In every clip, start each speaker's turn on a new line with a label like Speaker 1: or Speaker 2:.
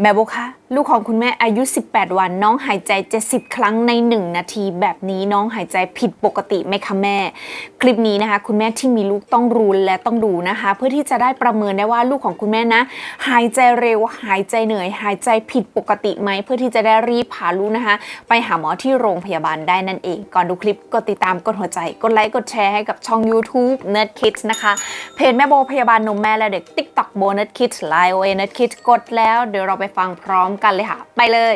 Speaker 1: แม่โบคะลูกของคุณแม่อายุ 18 วัน น้องหายใจ 70 ครั้งใน 1 นาที แบบนี้น้องหายใจผิดปกติไหมคะแม่ คลิปนี้นะคะ คุณแม่ที่มีลูกต้องรู้และต้องดูนะคะ เพื่อที่จะได้ประเมินได้ว่าลูกของคุณแม่นะ หายใจเร็ว หายใจเหนื่อย หายใจผิดปกติไหมเพื่อที่จะได้รีบพาลูกนะคะ ไปหาหมอที่โรงพยาบาลได้นั่นเอง ก่อนดูคลิปกดติดตามกดหัวใจ กดไลค์กดแชร์ให้กับช่อง YouTube Nerd Kids นะคะเพจแม่โบพยาบาลนมแม่และเด็ก TikTok โบ Nerd Kids ไลน์โอเอ Nerd Kids กดแล้วเดี๋ยวเราไปฟังพร้อมกันเลยค่ะ ไปเลย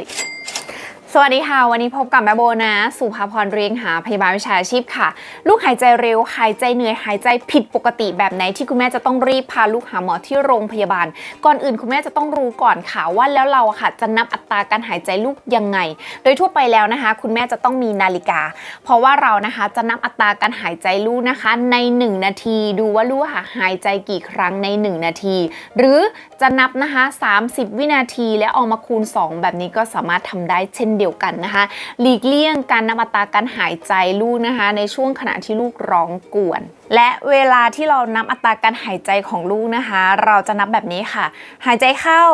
Speaker 1: สวัสดีค่ะ วันนี้พบกับแม่โบนะ สุภาพรเรียงหาพยาบาลวิชาชีพค่ะ ลูกหายใจเร็ว หายใจเหนื่อย หายใจผิดปกติแบบไหนที่คุณแม่จะต้องรีบพาลูกหาหมอที่โรงพยาบาล ก่อนอื่นคุณแม่จะต้องรู้ก่อนค่ะว่าแล้วเราค่ะจะนับอัตราการหายใจลูกยังไง โดยทั่วไปแล้วนะคะ คุณแม่จะต้องมีนาฬิกา เพราะว่าเรานะคะจะนับอัตราการหายใจลูกนะคะ ใน 1 นาที ดูว่าลูกค่ะหายใจกี่ครั้งใน 1 นาที หรือจะนับนะคะ 30 วินาทีแล้วเอามาคูณ 2 แบบนี้ก็สามารถทำได้เช่นเดียวกันนะคะ หลีกเลี่ยงการนับอัตราการหายใจลูกนะคะ ในช่วงขณะที่ลูกร้องกวน และเวลาที่เรานับอัตราการหายใจของลูกนะคะ เราจะนับแบบนี้ค่ะ หายใจเข้า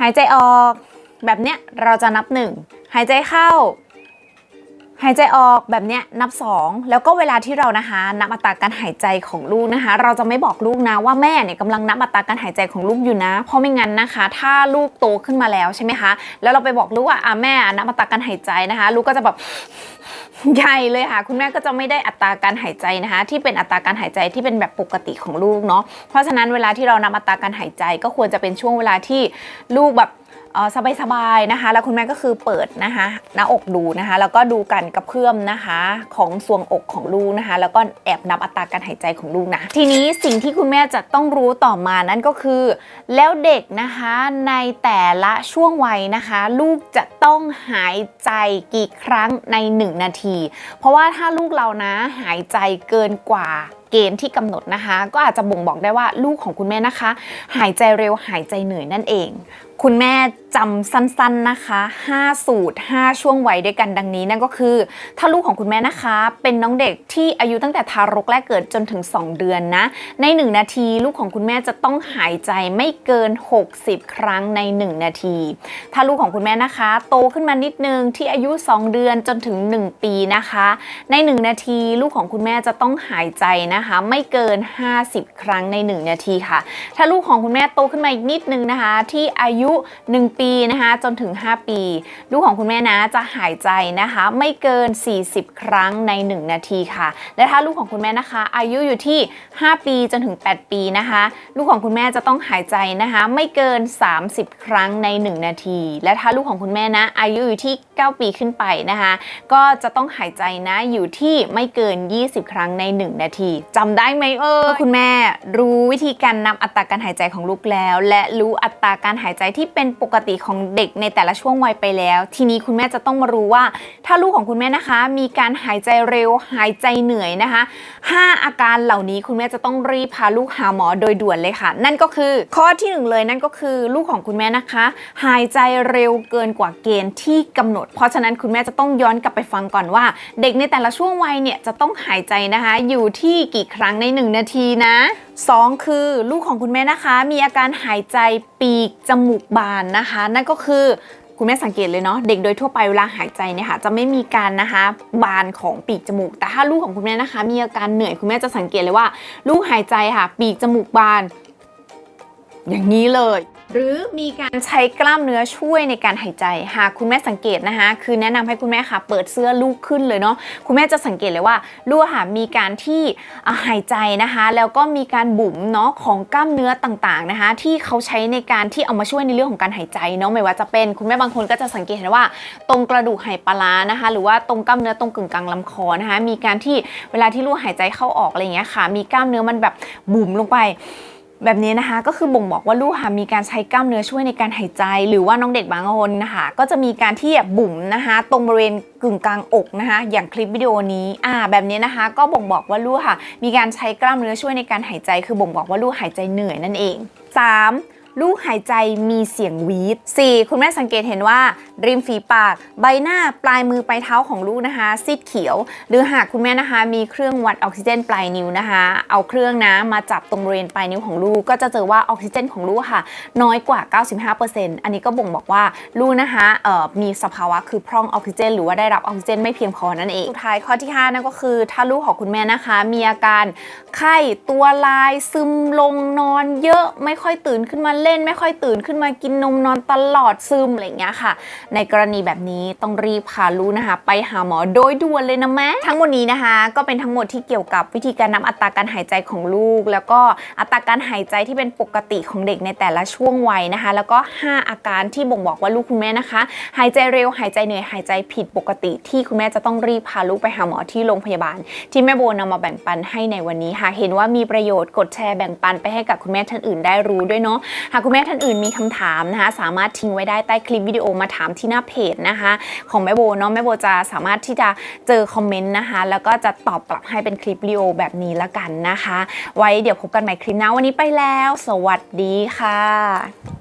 Speaker 1: หายใจออก แบบเนี้ยเราจะนับ 1 หายใจเข้า หายใจออกแบบเนี้ยนับ 2 แล้วก็เวลาที่เรานะคะนับอัตราการหายใจของลูกนะคะ เราจะไม่บอกลูกนะว่าแม่เนี่ยกำลังนับอัตราการหายใจของลูกอยู่นะ เพราะไม่งั้นนะคะ ถ้าลูกโตขึ้นมาแล้วใช่ไหมคะ แล้วเราไปบอกลูกว่าอะแม่นับอัตราการหายใจนะคะ ลูกก็จะแบบใหญ่เลยค่ะ คุณแม่ก็จะไม่ได้อัตราการหายใจนะคะ ที่เป็นอัตราการหายใจที่เป็นแบบปกติของลูกเนาะเพราะฉะนั้นเวลาที่เรานับอัตราการหายใจก็ควรจะเป็นช่วงเวลาที่ลูกแบบ สบายๆนะคะ แล้วคุณแม่ก็คือเปิดนะคะหน้าอกดูนะคะ แล้วก็ดูกันกระเพื่อมนะคะ ของทรวงอกของลูกนะคะ แล้วก็แอบนับอัตราการหายใจของลูกนะทีนี้สิ่งที่คุณแม่จะต้องรู้ต่อมานั่นก็คือ แล้วเด็กนะคะในแต่ละช่วงวัยนะคะ ลูกจะต้องหายใจกี่ครั้งใน 1 นาที เพราะว่าถ้าลูกเรานะหายใจเกินกว่าเกณฑ์ที่กำหนดนะคะ ก็อาจจะบ่งบอกได้ว่าลูกของคุณแม่นะคะ หายใจเร็วหายใจเหนื่อยนั่นเอง คุณแม่จำสั้นๆนะคะ 5 สูตร 5 ช่วงวัยด้วยกันดังนี้นั่นก็คือ ถ้าลูกของคุณแม่นะคะ เป็นน้องเด็กที่อายุตั้งแต่ทารกแรกเกิดจนถึง 2 เดือนนะ ใน 1 นาทีลูกของคุณแม่จะต้องหายใจไม่เกิน 60 ครั้งใน 1 นาที ถ้าลูกของคุณแม่นะคะ โตขึ้นมานิดนึงที่อายุ 2 เดือนจนถึง 1 ปีนะคะ ใน 1 นาทีลูกของคุณแม่จะต้องหายใจนะคะ ไม่เกิน 50 ครั้งใน 1 นาทีค่ะ ถ้าลูกของคุณแม่โตขึ้นมาอีกนิดนึงนะคะ ที่อายุยุ1ปีนะคะจนถึง 5 ปี ลูกของคุณแม่นะจะหายใจนะคะ ไม่เกิน 40 ครั้งใน 1 นาทีค่ะ และถ้าลูกของคุณแม่นะคะ อายุอยู่ที่ 5 ปีจนถึง 8 ปีนะคะ ลูกของคุณแม่จะต้องหายใจนะคะ ไม่เกิน 30 ครั้งใน 1 นาที และถ้าลูกของคุณแม่นะ อายุอยู่ที่ 9 ปีขึ้นไปนะคะ ก็จะต้องหายใจนะอยู่ที่ไม่เกิน 20 ครั้งใน 1 นาทีจำได้ไหมเออคุณแม่รู้วิธีการนับอัตราการหายใจของลูกแล้ว และรู้อัตราการหายใจที่ที่เป็นปกติของเด็กในแต่ละช่วงวัยไปแล้ว ทีนี้คุณแม่จะต้องมารู้ว่า ถ้าลูกของคุณแม่นะคะ มีการหายใจเร็ว หายใจเหนื่อยนะคะ 5 อาการเหล่านี้คุณแม่จะต้องรีบพาลูกหาหมอโดยด่วนเลยค่ะ นั่นก็คือข้อที่หนึ่งเลยนั่นก็คือลูกของคุณแม่นะคะ หายใจเร็วเกินกว่าเกณฑ์ที่กำหนด เพราะฉะนั้นคุณแม่จะต้องย้อนกลับไปฟังก่อนว่า เด็กในแต่ละช่วงวัยเนี่ยจะต้องหายใจนะคะ อยู่ที่กี่ครั้งใน 1 นาทีนะ 2 คือลูกของคุณแม่นะคะ มีอาการหายใจปีกจมูกบานนะคะ นั่นก็คือคุณแม่สังเกตเลยเนาะเด็กโดยทั่วไปเวลาหายใจเนี่ยค่ะจะไม่มีการนะคะบานของปีกจมูก แต่ถ้าลูกของคุณแม่นะคะ มีอาการเหนื่อยคุณแม่จะสังเกตเลยว่า ลูกหายใจค่ะ ปีกจมูกบาน อย่างนี้เลย หรือมีการใช้กล้ามเนื้อช่วยในการหายใจ หากคุณแม่สังเกตนะคะคือแนะนำให้คุณแม่ค่ะเปิดเสื้อลูกขึ้นเลยเนาะคุณแม่จะสังเกตเลยว่าลูกค่ะมีการที่อะหายใจนะคะ แล้วก็มีการบุ๋มเนาะของกล้ามเนื้อต่างๆนะคะ ที่เขาใช้ในการที่เอามาช่วยในเรื่องของการหายใจเนาะไม่ว่าจะเป็นคุณแม่บางคนก็จะสังเกตเห็นว่า ตรงกระดูกไหปลานะคะ หรือว่าตรงกล้ามเนื้อตรงกึ่งกลางลำคอนะคะ มีการที่เวลาที่ลูกหายใจเข้าออกอะไรอย่างเงี้ยค่ะ มีกล้ามเนื้อมันแบบบุ๋มลงไป แบบนี้นะคะก็คือบ่งบอกว่าลูกค่ะมีการใช้กล้ามเนื้อช่วยในการหายใจ หรือว่าน้องเด็กบางคนนะคะก็จะมีการที่แบบบุ๋มนะคะตรงบริเวณกึ่งกลางอกนะคะอย่างคลิปวิดีโอนี้อ่าแบบนี้นะคะก็บ่งบอกว่าลูกค่ะ มีการใช้กล้ามเนื้อช่วยในการหายใจ คือบ่งบอกว่าลูกหายใจเหนื่อยนั่นเอง 3. ลูกหายใจมีเสียงวีด 4. คุณแม่สังเกตเห็นว่า ริมฝีปาก ใบหน้าปลายมือปลายเท้าของลูกนะคะ ซีดเขียว หรือหากคุณแม่นะคะ มีเครื่องวัดออกซิเจนปลายนิ้วนะคะ เอาเครื่องนะมาจับตรงบริเวณปลายนิ้วของลูกก็จะเจอว่าออกซิเจนของลูกค่ะ น้อยกว่า 95%อันนี้ก็บ่งบอกว่าลูกนะคะเออมีสภาวะคือพร่องออกซิเจน หรือว่าได้รับออกซิเจนไม่เพียงพอนั่นเองสุดท้ายข้อที่5นั่นก็คือ ถ้าลูกของคุณแม่นะคะ มีอาการไข้ตัวลายซึมลงนอน เยอะไม่ค่อยตื่นขึ้นมาเล่น ไม่ค่อยตื่นขึ้นมากินนมนอนตลอดซึมอะไรอย่างเงี้ยค่ะในกรณีแบบนี้ต้องรีบพาลูกนะคะ ไปหาหมอโดยด่วนเลยนะแม่ทั้งหมดนี้นะคะ ก็เป็นทั้งหมดที่เกี่ยวกับวิธีการนำอัตราการหายใจของลูก แล้วก็อัตราการหายใจที่เป็นปกติของเด็กในแต่ละช่วงวัยนะคะ แล้วก็ 5 อาการที่บ่งบอกว่าลูกคุณแม่นะคะ หายใจเร็วหายใจเหนื่อยหายใจผิดปกติที่คุณแม่จะต้องรีบพาลูกไปหาหมอที่โรงพยาบาล ที่แม่โบนำมาแบ่งปันให้ในวันนี้ค่ะเห็นว่ามีประโยชน์กดแชร์แบ่งปันไปให้กับคุณแม่ท่านอื่นได้รู้ด้วยเนาะหากคุณแม่ท่านอื่นมีคำถามนะคะ สามารถทิ้งไว้ได้ใต้คลิปวิดีโอมาถามที่หน้าเพจนะคะ ของแม่โบเนาะแม่โบจะสามารถที่จะเจอคอมเมนต์นะคะ แล้วก็จะตอบกลับให้เป็นคลิปวิดีโอแบบนี้ละกันนะคะ ไว้เดี๋ยวพบกันใหม่คลิปหน้าวันนี้ไปแล้ว สวัสดีค่ะ